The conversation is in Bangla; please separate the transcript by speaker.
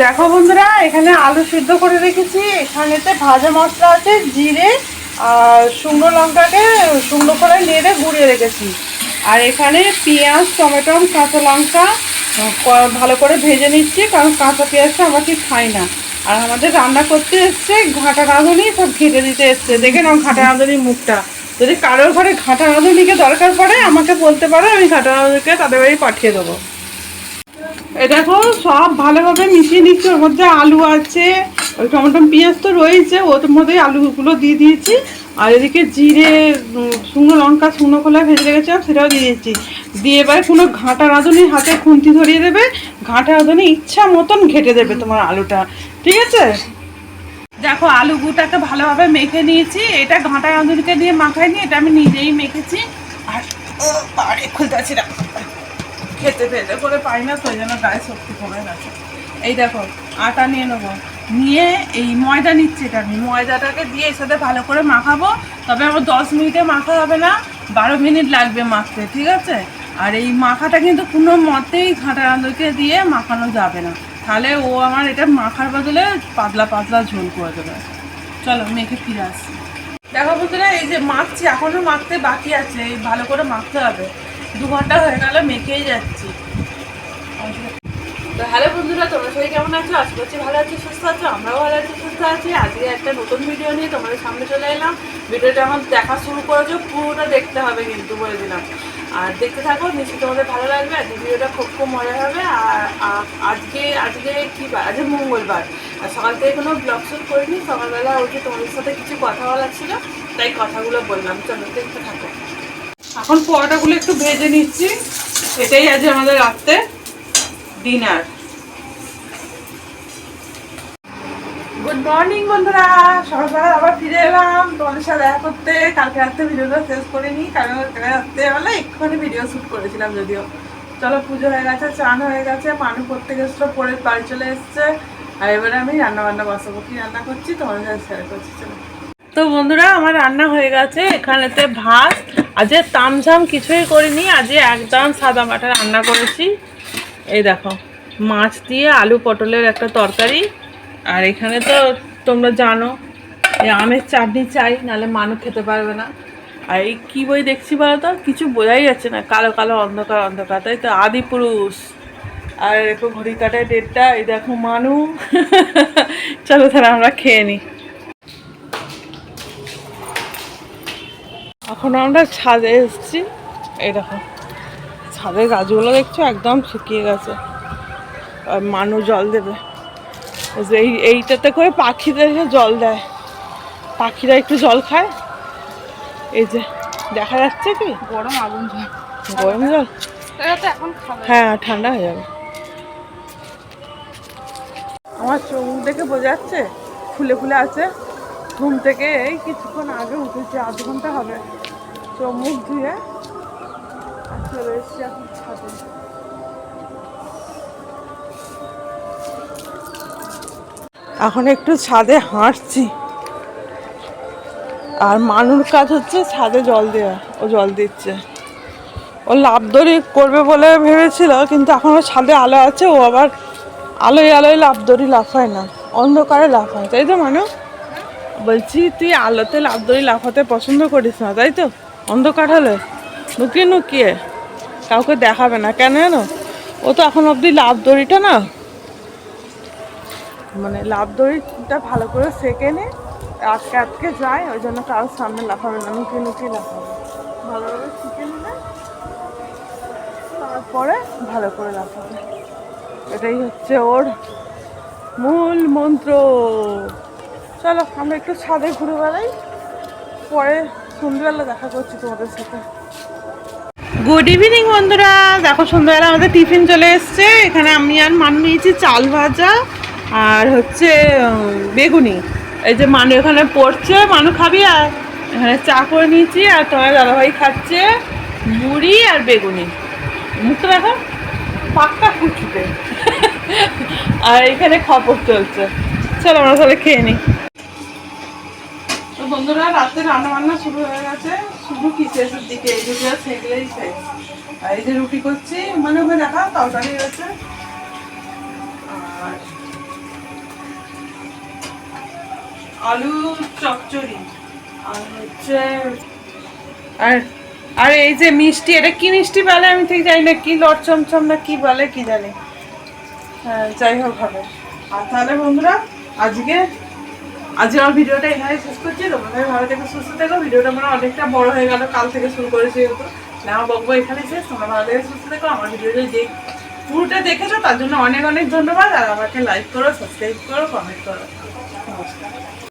Speaker 1: দেখো বন্ধুরা, এখানে আলু সিদ্ধ করে রেখেছি। এখানেতে ভাজা মশলা আছে, জিরে আর শুকনো লঙ্কাকে শুকনো করে নেড়ে গুঁড়িয়ে রেখেছি। আর এখানে পেঁয়াজ, টমেটো, কাঁচা লঙ্কা ভালো করে ভেজে নিচ্ছি, কারণ কাঁচা পেঁয়াজটা আমরা ঠিক খাই না। আর আমাদের রান্না করতে এসছে ঘাটা রাঁধুনি, সব ঘেটে দিতে এসছে। দেখে নাও ঘাটা রাঁধুনির মুখটা। যদি কারোর ঘরে ঘাটা রাঁধুনিকে দরকার পড়ে, আমাকে বলতে পারো, আমি ঘাটা রাঁধুনিকে তাদের বাড়ি পাঠিয়ে দেবো। দেখো, সব ভালোভাবে মিশিয়ে নিচ্ছি। ওর মধ্যে আলু আছে, ওই টমেটো, পেঁয়াজ তো রয়েছে ওর মধ্যে আলুগুলো দিয়ে দিয়েছি। আর এদিকে জিরে শুকনো লঙ্কা, শুকনো কলা ভেজে রেখেছিলাম সেটাও দিয়ে দিয়েছি। দিয়ে এবার কোনো ঘাঁটা রাঁধুনি হাতে খুন্তি ধরিয়ে দেবে। ঘাঁটা রাঁধুনি ইচ্ছা মতন ঘেটে দেবে তোমার আলুটা। ঠিক আছে? দেখো, আলু আলুগুটাকে ভালোভাবে মেখে নিয়েছি। এটা ঘাঁটা রাঁধুনিকে দিয়ে মাখাইনি, এটা আমি নিজেই মেখেছি। আর বাড়ি খুলতে না। খেতে পেতে করে পাই না তো ওই জন্য গায়ে শক্তি কমে গেছে এই দেখো, আটা নিয়ে নেব। নিয়ে এই ময়দা নিচ্ছি এটা আমি। ময়দাটাকে দিয়ে এর সাথে ভালো করে মাখাবো। তবে আমার দশ মিনিটে মাখা হবে না, বারো মিনিট লাগবে মাখতে, ঠিক আছে? আর এই মাখাটা কিন্তু কোনো মতেই ঘাঁটা রাঁধুকে দিয়ে মাখানো যাবে না। তাহলে ও আমার এটা মাখার বদলে পাতলা পাতলা ঝোল করে দেবে। চলো, মেখে ফিরে আসছি দেখো বন্ধুরা, এই যে মাখছি এখনও মাখতে বাকি আছে। এই ভালো করে মাখতে হবে। দু ঘণ্টা হয়ে গেল, মেখেই যাচ্ছি। হ্যালো বন্ধুরা, তোমরা সবাই কেমন আছো? আশা করছি ভালো আছো, সুস্থ আছো, আমরাও ভালো আছি, সুস্থ আছি। আজকে একটা নতুন ভিডিও নিয়ে তোমাদের সামনে চলে এলাম। ভিডিওটা আমার দেখা শুরু করেছ, পুরোটা দেখতে হবে কিন্তু বলে দিলাম। আর দেখতে থাকো, নিশ্চয়ই তোমাদের ভালো লাগবে, আজকে ভিডিওটা খুব খুব মজা হবে। আর আজকে আজকে কি বার? আজকে মঙ্গলবার। আর সকাল থেকে কোনো ব্লগ শ্যুট করিনি, সকালবেলা উঠে তোমাদের সাথে কিছু কথা বলার ছিল, তাই কথাগুলো বললাম। চলো দেখতে থাকো। এখন পরোটাগুলো একটু ভেজে নিচ্ছি। এটাই আজ আমাদের রাত্রে ডিনার গুড মর্নিং বন্ধুরা। সকাল সকাল আবার ফিরে এলাম। তোমাদের সাথে দেখা করতে। কালকে রাত্রে ভিডিওটা শেষ করিনি, কারণ কালকে রাত্রেবেলা এক্ষুনি ভিডিও শ্যুট করেছিলাম যদিও। চলো, পুজো হয়ে গেছে, চান হয়ে গেছে মানুষ করতে গেছিল পরে বাড়ি চলে এসছে। আর এবারে আমি রান্না বান্না বসাবো। কি রান্না করছি? তোমাদের সাথে শেয়ার করছি। চলো। তো বন্ধুরা, আমার রান্না হয়ে গেছে। এখানেতে ভাত, আজকে তামঝাম কিছুই করিনি, আজকে একদম সাদা মাঠা রান্না করেছি। এই দেখো, মাছ দিয়ে আলু পটলের একটা তরকারি। আর এখানে তো তোমরা জানো আমের চাটনি চাই, নাহলে মানুষ খেতে পারবে না। আর এই কী বই দেখছি বলো তো কিছু বোঝাই যাচ্ছে না, কালো কালো অন্ধকার অন্ধকার, তাই তো আদি পুরুষ। আর দেখো ঘড়ি কাটায় ডেটটা এই দেখো মানু। চলো তাহলে আমরা খেয়ে নিই এখন আমরা ছাদে এসেছি। এই দেখো ছাদের গাছগুলো দেখছ একদম শুকিয়ে গেছে। আর মানুষ জল দেবে। এই যে এই এইটাতে করে পাখিদের জল দেয়। পাখিরা একটু জল খায়। এই যে দেখা যাচ্ছে কি?
Speaker 2: গরম আগুন ঝাল
Speaker 1: গরম জল? হ্যাঁ ঠান্ডা হয়ে যাবে। আমার চোখ দেখে বোঝা যাচ্ছে ফুলে ফুলে আছে। ঘুম থেকে এই কিছুক্ষণ আগে উঠেছি, আধ ঘণ্টা হবে। চোখ মুখ ধুয়ে চলে এসেছি এখন ছাদে। এখন একটু ছাদে হাঁটছি। আর মানুর কাজ হচ্ছে ছাদে জল দেওয়া, ও জল দিচ্ছে। ও লাভ দড়ি করবে বলে ভেবেছিল, কিন্তু এখনও ছাদে আলো আছে, ও আবার আলোয় আলোয় লাভ দড়ি লাফায় না, অন্ধকারে লাফায়। তাই তো মানু? বলছি, তুই আলোতে লাভ দড়ি লাফাতে পছন্দ করিস না, তাই তো? অন্ধকার হলে? লুকিয়ে লুকিয়ে কাউকে দেখাবে না, কেন জানো? ও তো এখন অবধি লাভ দড়িটা না। মানে লাভ দড়িটা ভালো করে সেকে নে আটকে আটকে যায়, ওই জন্য কারোর সামনে লাফাবে না লুকিয়ে লুকিয়ে লাফাবে। ভালোভাবে শিখে নিলে, তারপরে ভালো করে লাফাবে। এটাই হচ্ছে ওর মূল মন্ত্র। চলো, আমরা একটু ছাদে ঘুরে বেড়াই। পরে সন্ধ্যেবেলা দেখা করছি তোমাদের সাথে। গুড ইভিনিং বন্ধুরা। দেখো, সন্ধ্যাবেলা আমাদের টিফিন চলে এসছে। এখানে আমি আর মান নিয়েছি চাল ভাজা আর হচ্ছে বেগুনি। এই যে মানু এখানে পড়ছে, মানু খাবি? আর এখানে চা করে নিয়েছি আর তোমার দাদাভাই খাচ্ছে মুড়ি আর বেগুনি। মুখটা দেখো, পাক্কা কুচুতে আর এখানে খবর চলছে। চলো, আমরা তাহলে খেয়ে নিই। বন্ধুরা রাতের রান্না বান্না শুরু হয়ে গেছে। শুধু কি শেষের দিকে এই দুটো সেগুলোই শেষ। আর এই যে রুটি করছি মানে ওখানে দেখা তরকারি হয়েছে। আর আলু চকচড়ি আর হচ্ছে আর আর এই যে মিষ্টি এটা কি মিষ্টি বলে আমি ঠিক জানি না কি লট চমচম না কি বলে কি জানি। হ্যাঁ যাই হোক ভালো আর তাহলে বন্ধুরা আজকে আজকে আমার ভিডিওটা এখানে শেষ করছি। তোমাদের ভালো থেকে, সুস্থ থেকো। ভিডিওটা মানে অনেকটা বড় হয়ে গেল, কাল থেকে শুরু করেছি যেহেতু। না বকবো এখানে শেষ। তোমরা ভালো থেকে, সুস্থ থেকো। আমার ভিডিওটা যে পুরোটা দেখেছ, তার জন্য অনেক অনেক ধন্যবাদ। আর আমাকে লাইক করো সাবস্ক্রাইব করো কমেন্ট করো। নমস্কার।